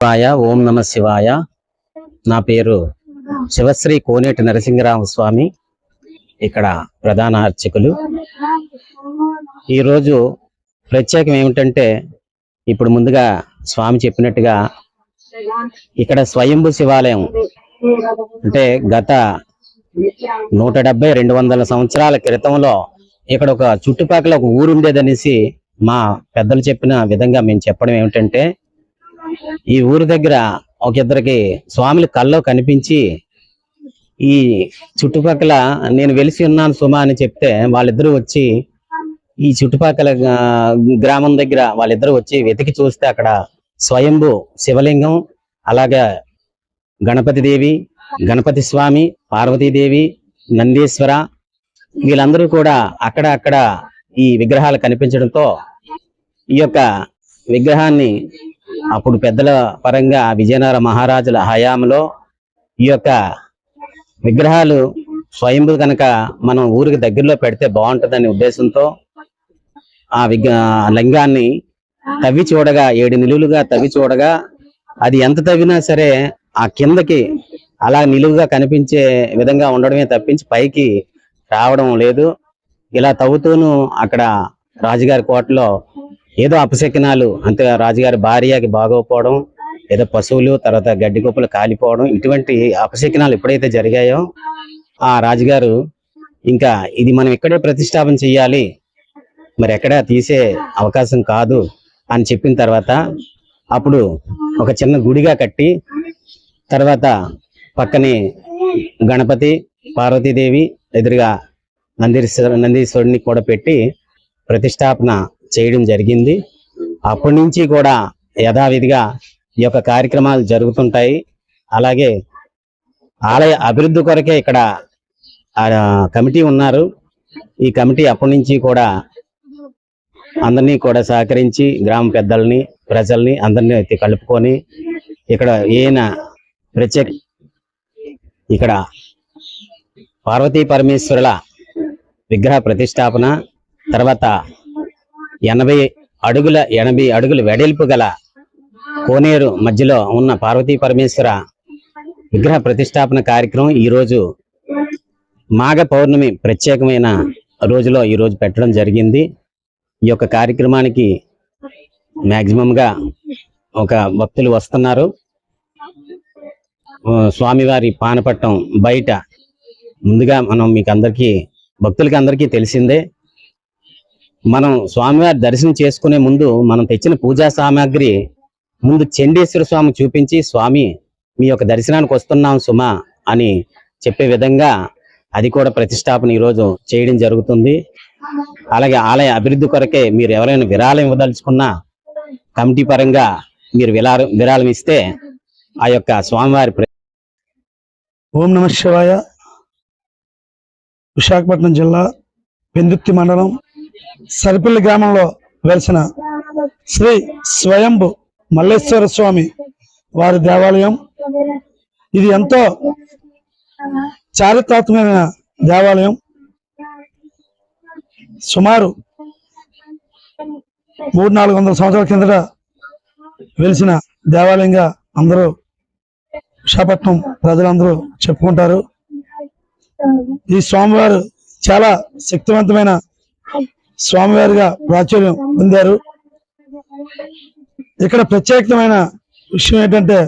శివాయ ఓం నమ శివాయ. నా పేరు శివశ్రీ కోనేటి నరసింహరామ స్వామి. ఇక్కడ ప్రధాన అర్చకులు. ఈరోజు ప్రత్యేకం ఏమిటంటే ఇప్పుడు ముందుగా స్వామి చెప్పినట్టుగా ఇక్కడ స్వయంభు శివాలయం. అంటే గత నూట డెబ్బై రెండు వందల సంవత్సరాల క్రితంలో ఇక్కడ ఒక చుట్టుపక్కల ఒక ఊరు ఉండేదనేసి మా పెద్దలు చెప్పిన విధంగా మేము చెప్పడం ఏమిటంటే ఈ ఊరి దగ్గర ఒక ఇద్దరికి స్వాములు కల్లో కనిపించి ఈ చుట్టుపక్కల నేను వెలిసి ఉన్నాను సుమా అని చెప్తే వాళ్ళిద్దరూ వచ్చి ఈ చుట్టుపక్కల గ్రామం దగ్గర వాళ్ళిద్దరూ వచ్చి వెతికి చూస్తే అక్కడ స్వయంభు శివలింగం అలాగే గణపతి దేవి గణపతి స్వామి పార్వతీదేవి నందీశ్వర వీళ్ళందరూ కూడా అక్కడ అక్కడ ఈ విగ్రహాలు కనిపించడంతో ఈ యొక్క విగ్రహాన్ని అప్పుడు పెద్దల పరంగా విజయనగర మహారాజుల హయాంలో ఈ యొక్క విగ్రహాలు స్వయంభు కనుక మనం ఊరికి దగ్గరలో పెడితే బాగుంటుందనే ఉద్దేశంతో ఆ విగ్ర లింగాన్ని తవ్వి చూడగా ఏడు నిలువులుగా తవ్వి చూడగా అది ఎంత తవ్వినా సరే ఆ కిందకి అలా నిలువుగా కనిపించే విధంగా ఉండడమే తప్పించి పైకి రావడం లేదు. ఇలా తవ్వుతూను అక్కడ రాజుగారి కోటలో ఏదో అపశకనాలు అంతే రాజుగారి భార్యకి బాగోకపోవడం ఏదో పశువులు తర్వాత గడ్డి గొప్పలు కాలిపోవడం ఇటువంటి అపశకనాలు ఎప్పుడైతే జరిగాయో ఆ రాజుగారు ఇంకా ఇది మనం ఇక్కడే ప్రతిష్టాపన చెయ్యాలి మరి ఎక్కడ తీసే అవకాశం కాదు అని చెప్పిన తర్వాత అప్పుడు ఒక చిన్న గుడిగా కట్టి తర్వాత పక్కనే గణపతి పార్వతీదేవి ఎదురుగా నందీశ్వర నందీశ్వరుడిని కూడా పెట్టి ప్రతిష్టాపన చేయడం జరిగింది. అప్పటి నుంచి కూడా యథావిధిగా ఈ యొక్క కార్యక్రమాలు జరుగుతుంటాయి. అలాగే ఆలయ అభివృద్ధి కొరకే ఇక్కడ ఆ కమిటీ ఉన్నారు. ఈ కమిటీ అప్పటి నుంచి కూడా అందరినీ కూడా సహకరించి గ్రామ పెద్దల్ని ప్రజల్ని అందరినీ కలుపుకొని ఇక్కడ ఈయన ప్రత్యేక ఇక్కడ పార్వతీ పరమేశ్వరుల విగ్రహ ప్రతిష్టాపన తర్వాత ఎనభై అడుగుల ఎనభై అడుగుల వెడల్పు గల కోనేరు మధ్యలో ఉన్న పార్వతీ పరమేశ్వర విగ్రహ ప్రతిష్టాపన కార్యక్రమం ఈ రోజు మాఘ పౌర్ణమి ప్రత్యేకమైన రోజులో ఈ రోజు పెట్టడం జరిగింది. ఈ యొక్క కార్యక్రమానికి మ్యాక్సిమంగా ఒక భక్తులు వస్తున్నారు. స్వామివారి పానపట్టం బయట ముందుగా మనం మీకు అందరికీ భక్తులకి అందరికీ తెలిసిందే. మనం స్వామివారి దర్శనం చేసుకునే ముందు మనం తెచ్చిన పూజా సామాగ్రి ముందు చండేశ్వర స్వామి చూపించి స్వామి మీ యొక్క దర్శనానికి వస్తున్నాం సుమ అని చెప్పే విధంగా అది కూడా ప్రతిష్టాపన ఈరోజు చేయడం జరుగుతుంది. అలాగే ఆలయ అభివృద్ధి కొరకే మీరు ఎవరైనా విరాళం ఇవ్వదలుచుకున్నా కమిటీ పరంగా మీరు విరాళం విరాళం ఇస్తే ఆ యొక్క స్వామివారి ప్ర- ఓం నమ శివాయ. విశాఖపట్నం జిల్లా పెందుత్తి మండలం సరిపల్లి గ్రామంలో వెలిసిన శ్రీ స్వయంభు మల్లేశ్వర స్వామి వారి దేవాలయం. ఇది ఎంతో చారిత్రాత్మకమైన దేవాలయం. సుమారు మూడు నాలుగు వందల సంవత్సరాల కిందట వెలిసిన దేవాలయంగా అందరూ విశాఖపట్నం ప్రజలందరూ చెప్పుకుంటారు. ఈ స్వామివారు చాలా శక్తివంతమైన స్వామివారిగా ప్రాచుర్యం పొందారు. ఇక్కడ ప్రత్యేకమైన విషయం ఏంటంటే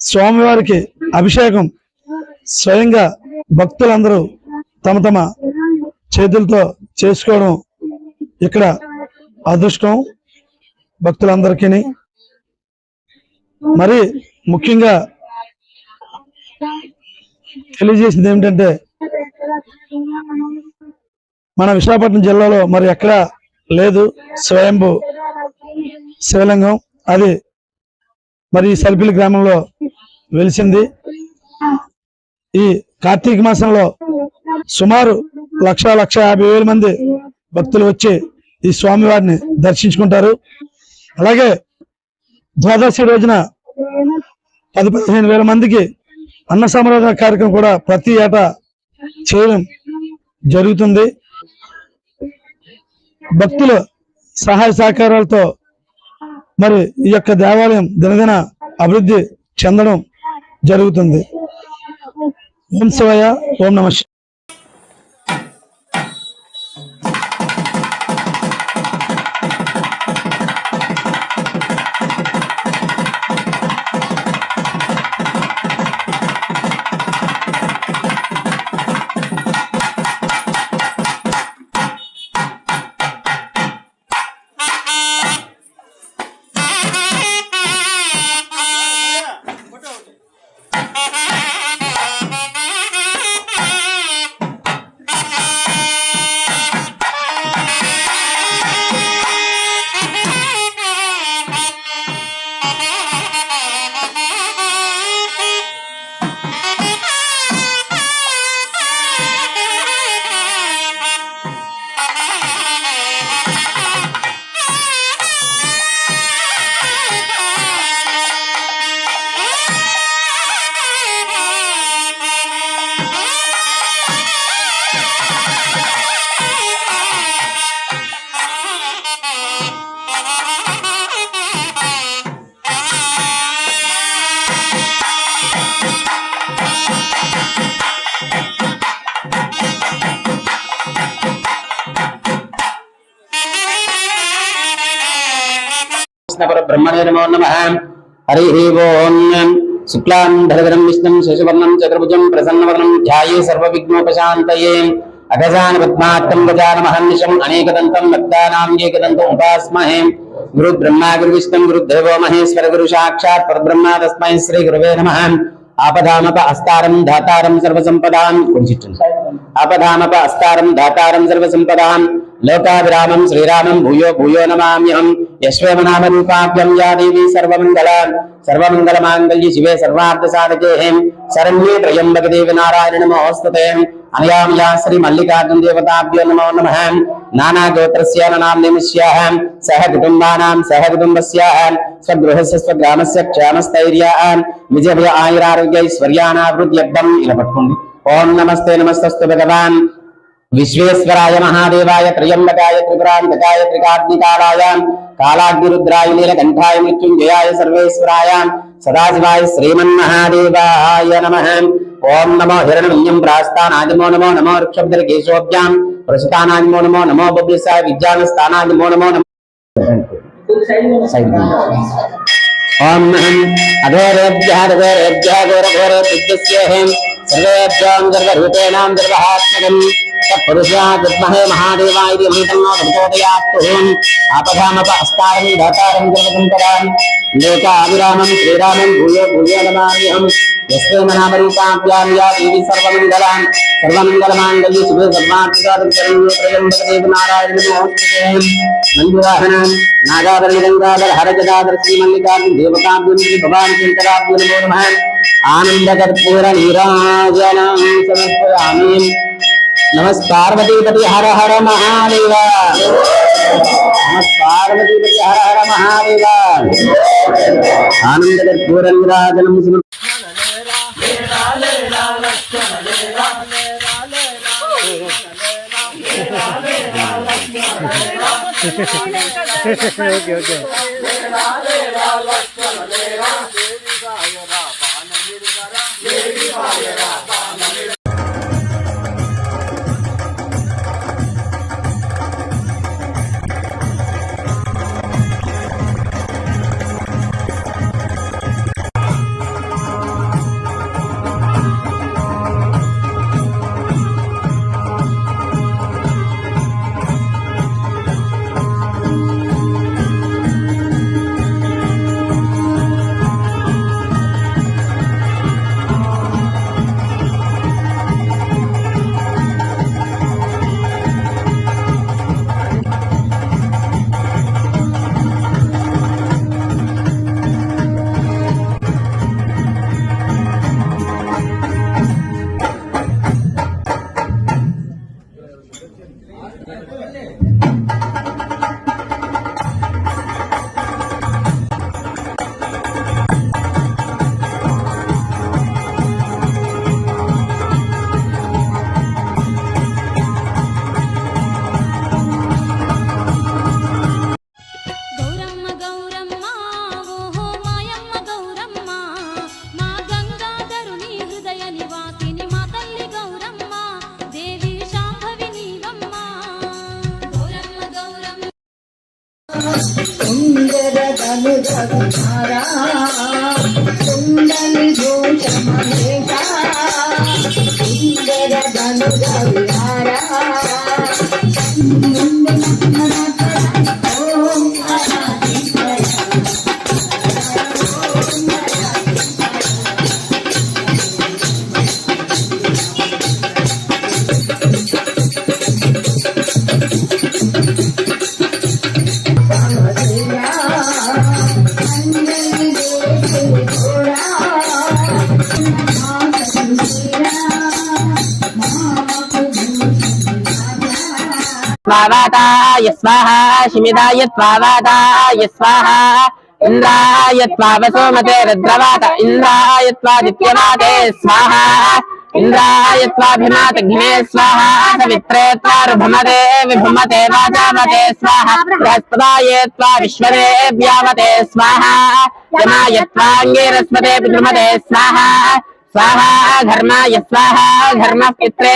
స్వామివారికి అభిషేకం స్వయంగా భక్తులందరూ తమ తమ చేతులతో చేసుకోవడం ఇక్కడ అదృష్టం భక్తులందరికీ మరి ముఖ్యంగా తెలియజేసింది ఏమిటంటే మన విశాఖపట్నం జిల్లాలో మరి ఎక్కడ లేదు. స్వయంభు శివలింగం. అది మరి ఈ సరిపిల్లి గ్రామంలో వెలిసింది. ఈ కార్తీక మాసంలో సుమారు లక్ష లక్ష యాభై వేల మంది భక్తులు వచ్చి ఈ స్వామివారిని దర్శించుకుంటారు. అలాగే ద్వాదశి రోజున పది పదిహేను వేల మందికి అన్న సమారాధన కార్యక్రమం కూడా ప్రతి ఏటా చేయడం జరుగుతుంది. భక్తుల సహాయ సహకారాలతో మరి ఈ యొక్క దేవాలయం దినదిన అభివృద్ధి చెందడం జరుగుతుంది. ఓం శివయ్య ఓం నమ బ్రహ్మణే నమో నమ హరి ఓం శుక్లాం ధరధరం విష్ణుం శశివర్ణం చతుర్భుజం ప్రసన్నవదనం ధ్యాయే సర్వవిఘ్నోపశాంతయే అగజాన పద్మాత్తం గజానమహర్నిశం అనేకదంతం భక్తానాం ఏకదంతం ఉపాస్మహే గురు బ్రహ్మా గురు విష్ణుం గురు దేవో మహేశ్వర గురు సాక్షాత్ పరబ్రహ్మ తస్మై శ్రీ గురువే నమ ఆపదామప అస్తారం ధాతారం సర్వసంపదాం కొంచెం ఆపదామప అస్తారం ధాతారం సర్వసంపదాం లోకాభిరామం శ్రీరామం భూయో భూయో నమామ్యహం. యశ్వేమ యా దేవి సర్వమంగళ సర్వమంగళ మాంగళ్య శివే సర్వార్థ సాధకే శరణ్యే త్రయంబక దేవి నారాయణ నమోస్తుతే. అనయాం యా శ్రీ మల్లికార్జున దేవతాభ్యో నమో నమః. నానా గోత్రస్య నాం నిమిష్యాః. సహ కుటుంబానాం సహ కుటుంబస్యాః. స్వగృహస్య స్వగ్రామస్య క్షేమస్థైర్యాన్ విజయ ఆయురారోగ్య ఐశ్వర్యానావృద్ధ్యర్థం ఇలా పట్టుకోండి. ఓం నమస్తే నమస్తస్తు భగవాన్. विश्वेश्वराय महादेवाय त्रयंबकाय त्रिपुरान्तकाय त्रिकाग्निकालाय कालाग्निरुद्राय नीलकंठाय मृत्युंजयाय सर्वेश्वराय सदाशिवाय श्रीमन्महादेवाय नमः ओम नमो हिरणमय्यं प्रास्तानादिमो नमो नमो वृक्षब्दलकेशोभ्यां प्रसुतानादिमो नमो नमो बब्लिसाय विज्ञानस्थानादिमो नमो नमो ओम महं अघोरेभ्यः अघोरेभ्यः घोरघोरे सर्वेभ्यां सर्वरूपेणां सर्वहात्मकम् సర్వహాత్మకం తత్పురుషా విద్మహే మహాదేవాయ ధీమహితన్నో ప్రచోదయాత్తు ఆపదామప అస్తారం ధాతారం జగదంతరాం లోకాభిరామం శ్రీరామం భూయో భూయో నమామ్యహం యస్మై నామరూపాభ్యాం యా దేవి సర్వమంగళాన్ సర్వమంగళమాంగళ్య శుభే సర్వార్థసాధం నారాయణ నమోస్తుతే మంజువాహనం నాగాభరణ గంగాధర హర శ్రీ మల్లికార్జున భవాని నమో. నమః నీరాజనం సమర్పయామి. నమస్పార్వతీపతి హర హర మహాదేవ. నమస్పార్వతీపతి హర హర మహాదేవ. ఆనంద కర్పూరంగరాజనం ఓకే ఓకే. సుందరధనుధరుధారా కుండలి భూష మహేశా स्वावाताय स्वाहा शिमिदाय स्वावाताय स्वाहा इन्द्राय त्वावसोमते रुद्रवात इन्द्राय त्वादित्यवाते स्वाहा इन्द्राय त्वाभिमातघ्ने स्वाहा सवित्रे त्वारुभमते विभुमते वाचावते स्वाहा बृहस्पदाय त्वा विश्वदेव्यावते स्वाहा यमाय त्वाङ्गीरस्पते पितृमते स्वाहा स्वाहा घर्माय स्वाहा घर्म पित्रे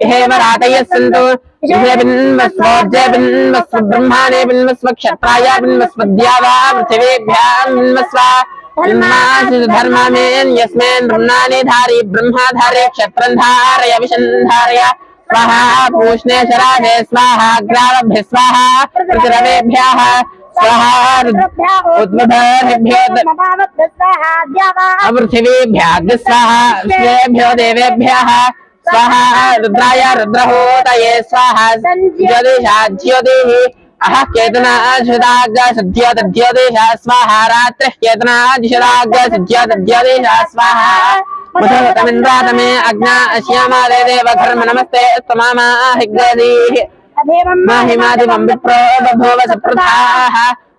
आवग्रसादाम् इहेव रातयः सन्तु बिन्वस्वोर्जयबिन्वस्व ब्रह्माणे बिन्वस्व क्षत्राय बिन्वस्वद्या वा पृथिवीभ्याम् बिन्वस्व। धर्ममेन् यस्मेन् ब्रह्माणि धारि ब्रह्मा धारे क्षत्रम् धारय विशन् स्वाहा पूष्णे शराधे स्वाहा ग्रावभ्य स्वाहा प्रतिरवेभ्यः स्वाहा उद्मभेभ्यो पृथिवीभ्यः स्वाहा देवेभ्यः। स्वाहा रुद्राय रुद्रहोतये स्वाहा ज्योतिषा ज्योतिः अह केतनाश्रुताग् सद्योतद्योतिष स्वाहा। रात्रिः केतनादिशदाग् स्वाहा। मुखतमिन्द्रातमे अग्ना अश्यामा देव घर्म नमस्ते स्तमामा हिग्गदीः माहिमादिवं विप्रो बभूव सप्रथाः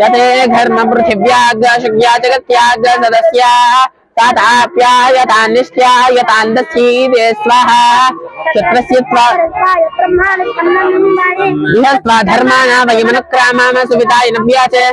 यते घर्म पृथिव्याग्रशज्ञा जगत्याग्र सदस्या स्वाहा। क्षत्रस्य त्वा धर्माणा वयमनुक्रामाम सुविताय नव्या च।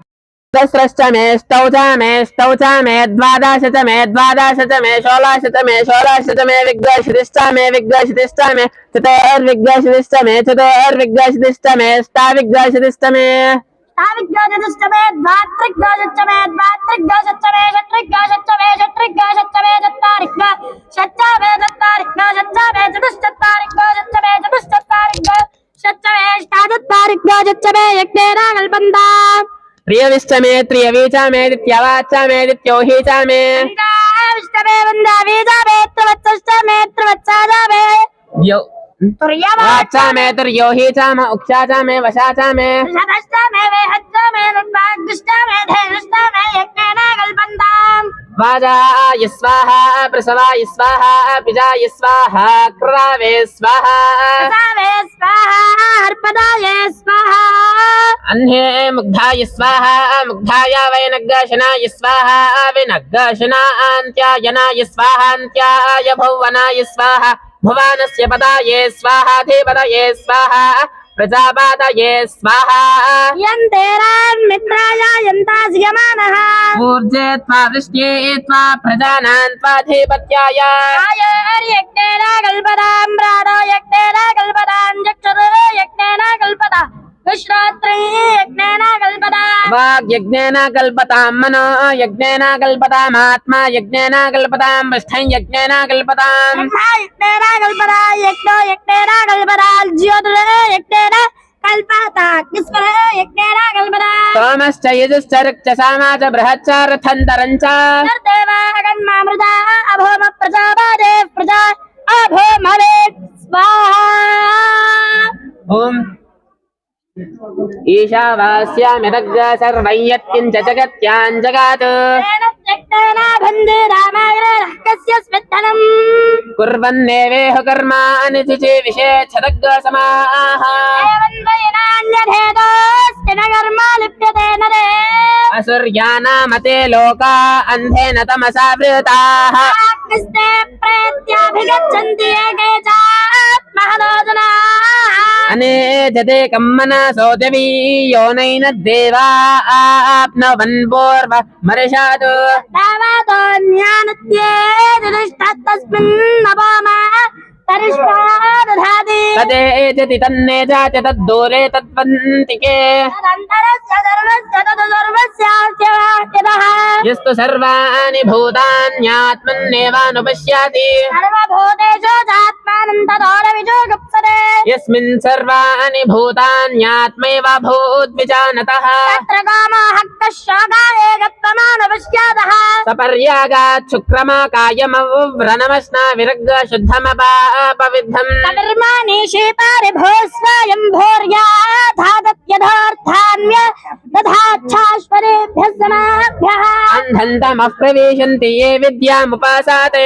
दशरश्चमे स्तौचामे स्तौचामे द्वादशतमे द्वादशतमे षोलाशतमे षोलाशतमे विग्रहश्रिष्टामे विग्रहश्रिष्टामे चतुर्विग्रहश्रिष्टमे चतुर्विग्रहश्रिष्टमे स्थाविग्रहश्रिष्टमे स्थाविग्रहश्रिष्टमे द्वात्रिग्रहश्रिष्टमे द्वात्रिग्रहश्रिष्टमे षट्रिग्रहश्रिष्टमे षट्रिग्रहश्रिष्टमे चत्वारिग्रह षट्चामे चतुर्विग्रह षट्चमे चतुश्चत्वारिग्रह षट्चमे ष्टाचत्वारिग्रह यज्ञेन कल्पन्ता प्रियविष्टमेत्रियवीचामेत्रियवाचामेत्योहीचामे विष्टमे वन्दावीचामे त्रिवत्सष्टमे यो वाचा में तुर्यो ही चा में उक्षा चा में वशा चा में सदस्ता में वे हज्जा में नंबाग दुष्टा में धैर्यस्ता में यज्ञ नागल बंदाम वाजाय स्वाहा स्वाहा पिजाय स्वाहा क्रावे स्वाहा। प्रसावे स्वाहा अर्पदाय स्वाहा। अन्ये मुग्धाय स्वाहा मुग्धाय वैनग्गाशनाय स्वाहा विनग्गाशनान्त्यायनाय स्वाहान्त्याय भुवनाय स्वाहा भुवानस्य स्वाहा। प्रजापादये स्वाहा यन्तेरान्मित्राय यन्तास्यमानः ऊर्जे त्वा वृष्ट्ये त्वा प्रजानान् त्वाधिपत्याय आयर्यज्ञेन कल्पताम् प्राणो यज्ञेन कल्पताम् चक्षुरो यज्ञेन कल्पता विश्रात्री यज्ञेन कल्पता मनो यज्ञेन कल्पतामात्मा यज्ञेन कल्पतां पृष्ठं यज्ञेन कल्पताम् यज्ञेन कल्पता यज्ञो यज्ञेन कल्पता ज्योतिरे यज्ञेन कल्पता किस्मरे यज्ञेन कल्पता सोमश्च यजुश्च रक्तसामा च बृहच्च रथन्तरम् च देवागन्मामृता अभोम प्रजापदे प्रजा अभोमवे स्वाहा। ॐ ఈశావాస్యామిదగ్ సర్వయ్యత్కించ జగత్యాం జగాత్ కుర్వన్నేవేహ కర్మాణి దిజే విశేషదగ్గ సమాః అసుర్యానామతే లోకా అంధేన తమసా వృతాః ప్రేత్యాభిగచ్చంతి ఏకైచాత్మహలోచనాః అనే वैनान्यभेदोऽस्ति न कर्म लिप्यते नरे असुर्यानामते लोका अन्धेन तमसा वृताः आग्निस्ते प्रेत्याभिगच्छन्ति एके चात्महनोदनाः अनेजते कम्मनसो देवी योनैन देवा आप्नवन् पूर्व मर्षात् तावतो ज्ञानत्ये दिदिष्टस्तस्मिन् नवमा तरिष्टा दधाति तदेजति तन्ने जाति तद्दूरे तद्वन्तिके तदन्तरस्य सर्वस्य तदु सर्वस्यास्य वाक्यतः। यस्तु सर्वाणि भूतान्यात्मन्नेवानुपश्याति। सर्वभूतेषु चात्मानं तदोरविजो गुप्सते यस्मिन् सर्वाणि भूतान्यात्मैव भूद्विजानतः तत्र कामः गत्वमानपश्यातः कायमव्रणमश्ना अपविद्धम् तदर्मानेशे पारिभो स्वयम्भोर्या धादत्यधार्थान्य अन्धन्तमः प्रवेशन्ति ये विद्यामुपासाते।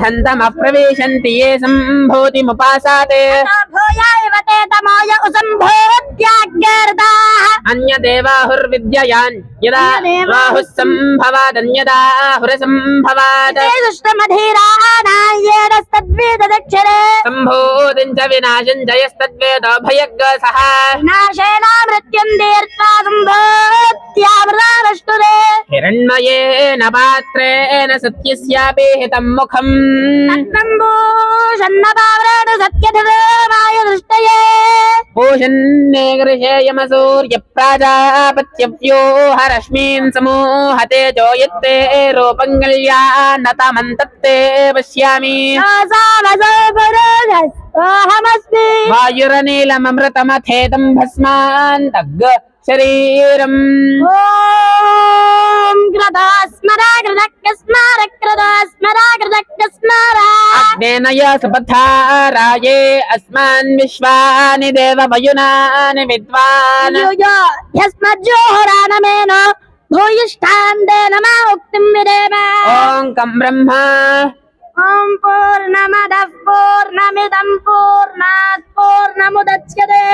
अधन्तमप्रवेशन्ति ये सम्भूतिमुपासाते। भूयायवते तमाय उसम्भूत्याग्यर्दाः अन्यदेवाहुर्विद्ययान् यदा बाहुः सम्भवादन्यदाहुरसम्भवात् सुष्टमधीराणायेनस्तद्वेदक्षरे सम्भूतिम् च विनाशम् जयस्तद्वेदो भयग्रसः विनाशेनामृत्यम् दीर्त्वा सम्भूत्यामृतामष्टुरे हिरण्मयेन पात्रेण सत्यस्यापि हितं मुखम्। तन्नम्बूषन्नपावरेण सत्यधिमाय दृष्टये पूषन्ने गृहेयमसूर्यप्राजापत्यव्यो हरश्मीन् समूहते जोयत्ते रूपम् कल्याणतमन्तत्ते శరీరం. అగ్నేనయ సుబద్ధారాయే అస్మాన్ విశ్వాని దేవమయునాని విద్వాన్. హ్యస్మజ్జోహరానమేన భూయిష్టాందేన మా ఉక్తిం విరేమ ఓం కం బ్రహ్మ. ఓం పూర్ణమద పూర్ణమిదం పూర్ణాత్ పూర్ణముద్యతే.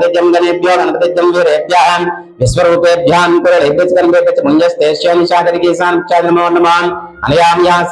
నటతజ్యం గణేభ్యో నటతజ్యం వీరేభ్యాం విశ్వరూపేభ్యాం కురలేభ్యచ కర్మేభ్యచ ముంజస్తేశ్వనిషాదరికీసాన్ క్షాద్రమో నమాన్ అనయామ్యాస